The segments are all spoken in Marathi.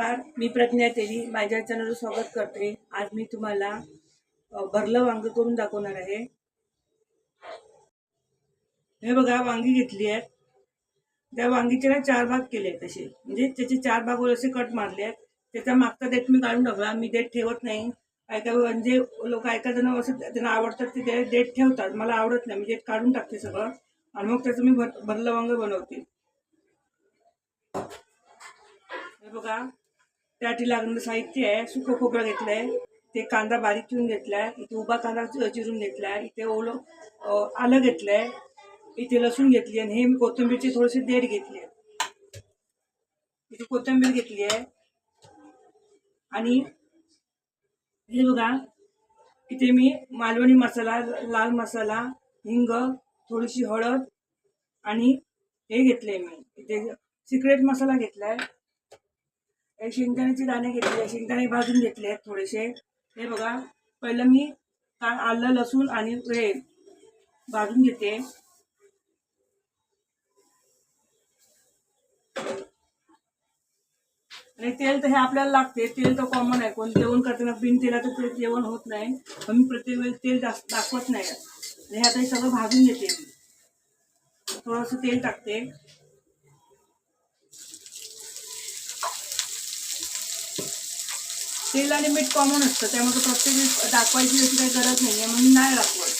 नमस्कार. मी प्रज्ञा तेली. माझ्या चॅनलवर स्वागत करते. आज मी तुम्हाला भरलं वांग करून दाखवणार आहे. हे बघा वांगी घेतली आहेत. त्या वांगीचे ना चार भाग केले आहेत असे. म्हणजे त्याचे चार भाग असे कट मारले आहेत. त्याचा मागचा देठ मी काढून टाकला. मी देठ ठेवत नाही. काय काय म्हणजे लोक ऐका जण असं त्यांना आवडतात ते ते देठ ठेवतात. मला आवडत नाही. मी देठ काढून टाकते सगळं. आणि मग त्याचं मी भर भरलं वांग बनवते. हे बघा. त्यासाठी लागणारं साहित्य आहे सुकं खोबरं घेतलं आहे ते कांदा बारीक चिरून घेतला आहे इथे उभा कांदा चिरून घेतला आहे इथे ओलं आलं घेतलं आहे इथे लसूण घेतली आहे आणि हे मी कोथिंबीरची थोडेसे देठ घेतली आहे. इथे कोथिंबीर घेतली आहे. आणि हे बघा इथे मी मालवणी मसाला लाल मसाला हिंग थोडीशी हळद आणि हे घेतलं आहे मी. इथे सिक्रेट मसाला घेतला आहे हे शेंगदाण्याचे दाणे घेतले शेंगदाणे भाजून घेतले आहेत थोडेसे. हे बघा पहिलं मी का आलं लसूण आणि हे भाजून घेते. आणि तेल तर हे आपल्याला लागते तेल तर कॉमन आहे. कोण जेवण करताना बिन तेलाचं ते जेवण होत नाही. पण मी प्रत्येक वेळेस तेल जास्त दाखवत नाही. आणि हे आता हे सगळं भाजून घेते मी. थोडंसं तेल टाकते. तेल आणि मीठ कॉमन असतं. त्यामुळे प्रत्येक दाखवायची अशी काही गरज नाही आहे म्हणून नाही दाखवत.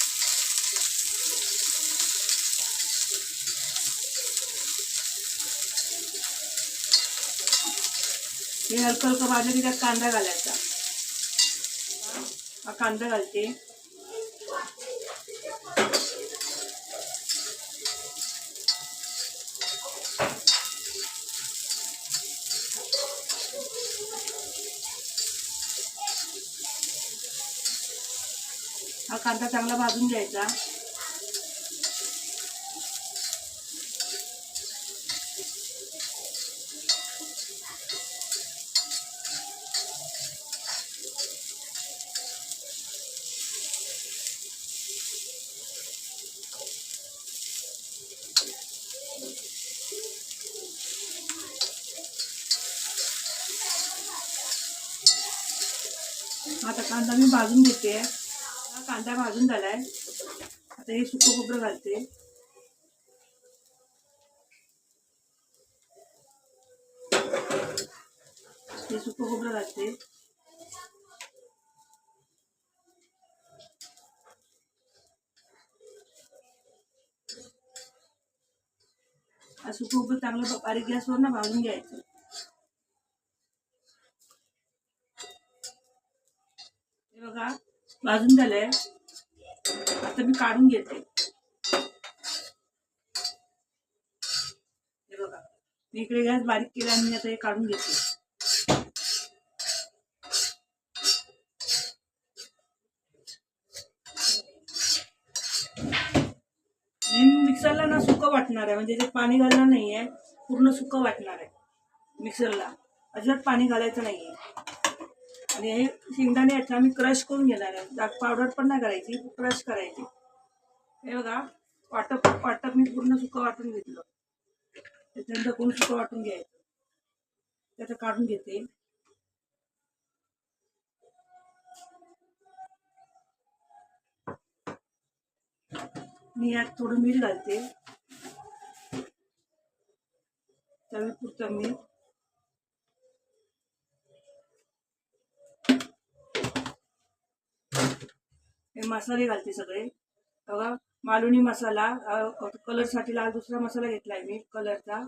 हे हलकं हलकं भाजलं की त्यात कांदा घालायचा. हा कांदा घालते हा कांदा चांगला भाजून घ्यायचा. आता कांदा मी भाजून घेते. हा कांदा भाजून झालाय. आता हे सुकं खोबरं घालते. हे सुकं खोबरं घालते. हा सुकं खोबरं चांगलं बारीक गॅसवर ना भाजून घ्यायचं हे बघा भाजून झालंय. आता मी काढून घेते. हे बघा. मी इकडे गॅस बारीक केला आणि मी आता हे काढून घेते. मिक्सरला ना सुकं वाटणार आहे. म्हणजे त्याच्यात पाणी घालणार नाही आहे पूर्ण सुकं वाटणार आहे. मिक्सरला. अजिबात पाणी घालायचं नाही आहे आणि हे शेंगदाणे आहेत ना मी क्रश करून घेणार आहे. डार्क पावडर पण नाही करायची क्रश करायची. हे बघा वाटप वाटप मी पूर्ण सुकं वाटून घेतलं. त्याच्यानंतर कोण सुकं वाटून घ्यायचं. त्याचं काढून घेते. मी यात थोडं मीठ घालते. चवीपुरतं मीठ. मसाले घालते सगळे. बघा मालुणी मसाला कलरसाठी लाल दुसरा मसाला घेतलाय मी कलरचा.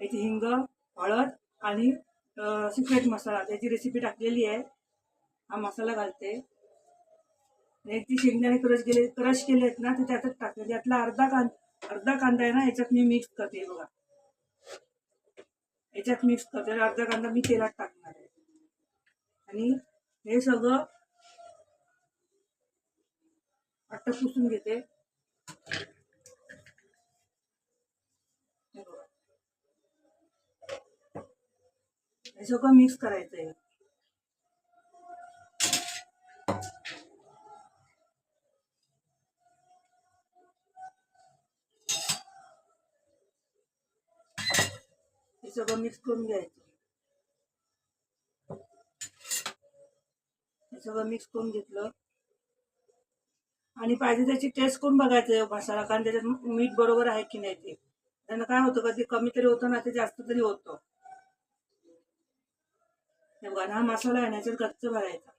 याची हिंग हळद आणि सिक्रेट मसाला. त्याची रेसिपी टाकलेली आहे. हा मसाला घालते. आणि ती शेंगदाणे क्रश केले क्रश केले आहेत ना ते त्यातच टाकते. त्यातला अर्धा कांदा अर्धा कांदा आहे ना याच्यात मी मिक्स करते बघा. याच्यात मिक्स करते. अर्धा कांदा मी तेलात टाकणार आहे. आणि हे सगळं आट्ट पुसून घेते. हे हे सगळं मिक्स करायचं आहे हे सगळं मिक्स करून घ्यायचं. हे सगळं मिक्स करून घेतलं. आणि पाहिजे त्याची टेस्ट करून बघायचं मसाला कारण त्याच्यात मीठ बरोबर आहे की नाही ते. त्यांना काय होतं कधी कमी तरी होतं ना ते जास्त तरी होतं. बघा हा मसाला आहे ना याच्यात भरायचा.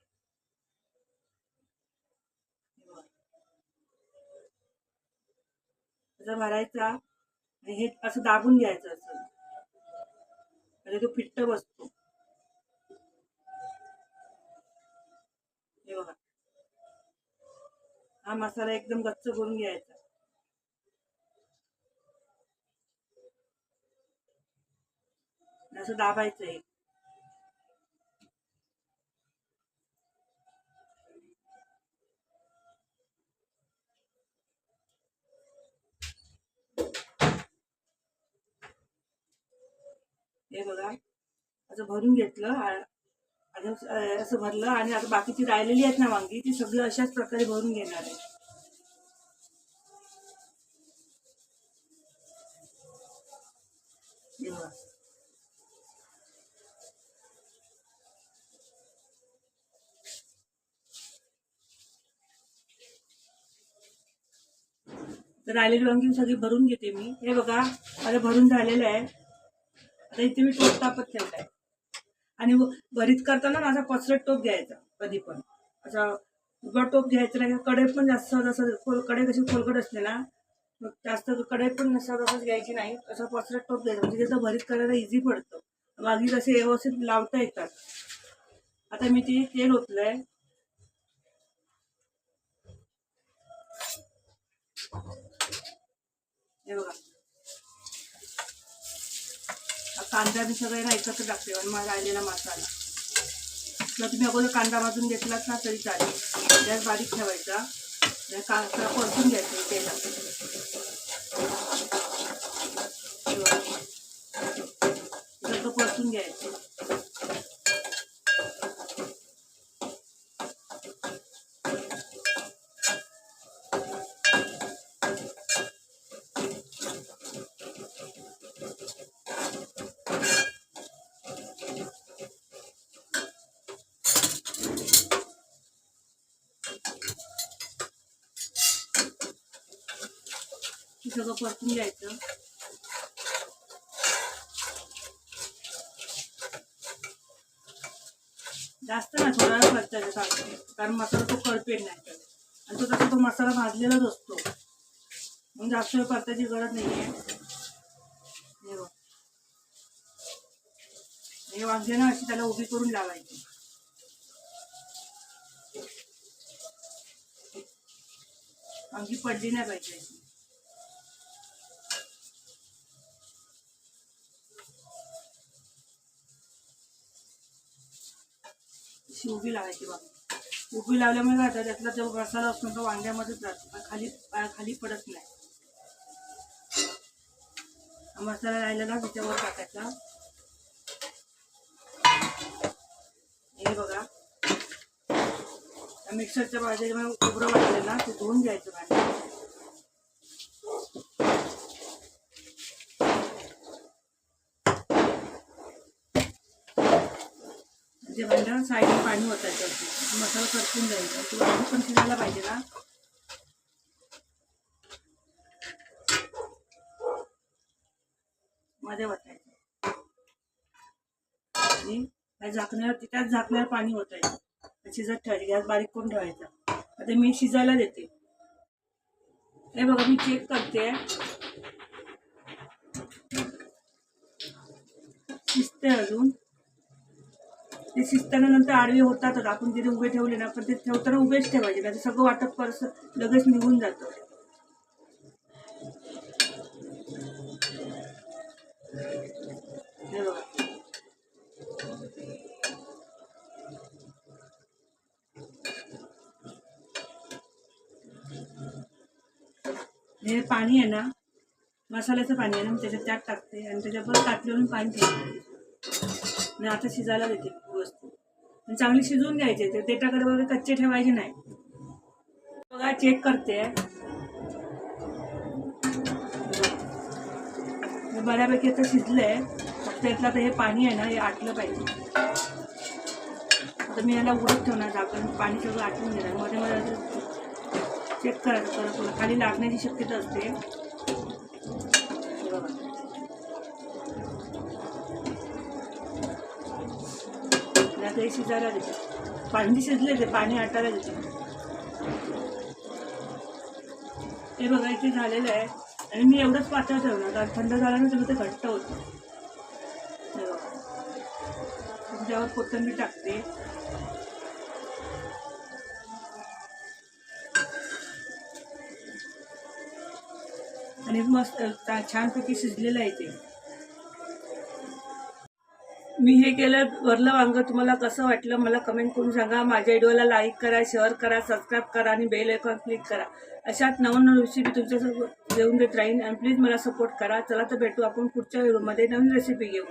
भरायचा आणि हे असं दाबून घ्यायचं असं. म्हणजे तो फिट्ट बसतो. हा मसाला एकदम गच्च करून घ्यायचा. असं दाबायचं हे हे बघा असं भरून घेतलं असं भरलं आणि आता बाकीची राहिलेली आहेत ना वांगी ती सगळी अशाच प्रकारे भरून घेणार आहे. तर राहिलेली वांगी सगळी भरून घेते मी. हे बघा आता भरून झालेलं आहे. आता इथे मी टोप तापत आहे. आणि व- भरीत करताना माझा पसरट टोप घ्यायचा कधी पण. असा उभा टोप घ्यायचा नाही कडे पण जास्त जसं खोलकडे कशी खोलकट असते ना मग जास्त कडे पण नसा तसंच घ्यायची नाही असं पसरट टोप घ्यायचा. म्हणजे त्याचं भरीत करायला इझी पडतं. वांगी कसे व्यवस्थित लावता येतात. आता मी ते तेल ओतलंय. हे बघा हा कांदा मी सगळे ना एकत्र टाकते आणि मग राहिलेला मसाला. जर तुम्ही अगोदर कांदा भाजून घेतलात ना तरी चालेल. गॅस बारीक ठेवायचा. कांदा परतून घ्यायचा तेलात. परतून घ्यायचं. सगळं परतून घ्यायचं. जास्त नाही थोडा वेळ परतायचं चालतं कारण मसाला तो कळपेट नाही तर. आणि तो तसा तो मसाला भाजलेलाच असतो. म्हणून जास्त वेळ परतायची गरज नाही आहे. हे हे वांगे ना अशी त्याला उभी करून लावायची. वांगी पडली नाही पाहिजे अशी. उभी लावायची बाबा उभी लावल्यामुळे काय त्यातला जो मसाला असतो तो वांग्यामध्येच जातो खाली खाली पडत नाही. मसाला राहिलेला त्याच्यावर टाकायचा. हे बघा. मिक्सरच्या भाज्यामध्ये उभं वाटलं ना ते धुवून घ्यायचं भाजी म्हणजे भांडं साईडला पाणी ओतायचं मसाला परतून द्यायचा तो भाजी पण शिजायला पाहिजे ना. मध्ये ओतायचं. आणि त्या झाकण्यावर त्याच झाकण्यावर पाणी ओतायचं. शिजत ठेवायची. गॅस बारीक करून ठेवायचा. आता मी शिजायला देते. हे बघा मी चेक करते. शिजते अजून. ते शिजताना नंतर आडवे होतातच. आपण तिथे उभे ठेवले ना पण ते ठेवताना उभेच ठेवायचे. नाही सगळं वाटप परस लगेच निघून जातं. हे बघा. हे पाणी आहे ना मसाल्याचं पाणी आहे ना मी त्याच्यात त्यात टाकते आणि त्याच्यावर ताटल्यावरून पाणी ठेवते. आणि आता शिजायला देते. वस्तू. चांगली शिजवून घ्यायचे ते देटाकडे वगैरे कच्चे ठेवायचे नाही. बघा चेक करते. बऱ्यापैकी आता शिजलंय. फक्त यातलं आता हे पाणी आहे ना हे आटलं पाहिजे. आता मी याला उडत ठेवणार आपण पाणी सगळं आटून घेणार. मध्ये मध्ये चेक करायचं परत खाली लागण्याची शक्यता असते. ते शिजायला देते. पाणी शिजले ते पाणी आटायला देते. हे बघा इथे झालेलं आहे. आणि मी एवढंच पातळ ठेवलं. कारण थंड झाल्यानंतर तुम्ही ते घट्ट होतं त्यावर कोथंबीर टाकते. आणि मस्त छानपैकी शिजलेलं आहे ते. मी हे केलं वरलं वांगं तुम्हाला कसं वाटलं मला कमेंट करून सांगा. माझ्या व्हिडिओला लाईक करा शेअर करा सबस्क्राईब करा आणि बेल आयकॉन क्लिक करा. अशात नवनवीन रेसिपी तुमच्यासोबत देऊन देत राहीन. आणि प्लीज मला सपोर्ट करा. चला तर भेटू आपण पुढच्या व्हिडिओमध्ये नवीन रेसिपी घेऊ